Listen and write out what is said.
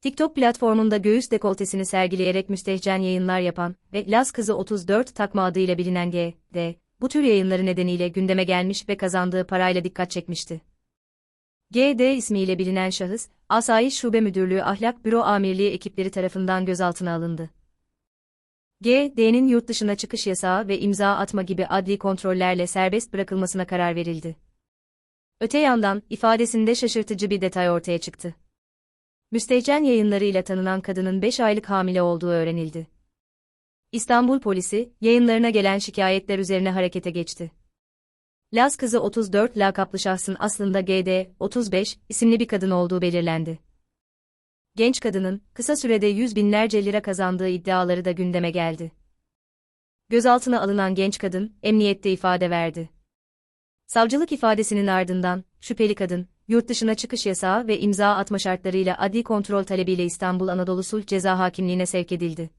TikTok platformunda göğüs dekoltesini sergileyerek müstehcen yayınlar yapan ve Laz Kızı 34 takma adıyla bilinen G.D. bu tür yayınları nedeniyle gündeme gelmiş ve kazandığı parayla dikkat çekmişti. G.D. ismiyle bilinen şahıs, Asayiş Şube Müdürlüğü Ahlak Büro Amirliği ekipleri tarafından gözaltına alındı. G.D.'nin yurt dışına çıkış yasağı ve imza atma gibi adli kontrollerle serbest bırakılmasına karar verildi. Öte yandan, ifadesinde şaşırtıcı bir detay ortaya çıktı. Müstehcen yayınlarıyla tanınan kadının 5 aylık hamile olduğu öğrenildi. İstanbul polisi, yayınlarına gelen şikayetler üzerine harekete geçti. Laz kızı 34 lakaplı şahsın aslında GD 35 isimli bir kadın olduğu belirlendi. Genç kadının kısa sürede yüz binlerce lira kazandığı iddiaları da gündeme geldi. Gözaltına alınan genç kadın emniyette ifade verdi. Savcılık ifadesinin ardından şüpheli kadın yurt dışına çıkış yasağı ve imza atma şartlarıyla adli kontrol talebiyle İstanbul Anadolu Sulh Ceza Hakimliğine sevk edildi.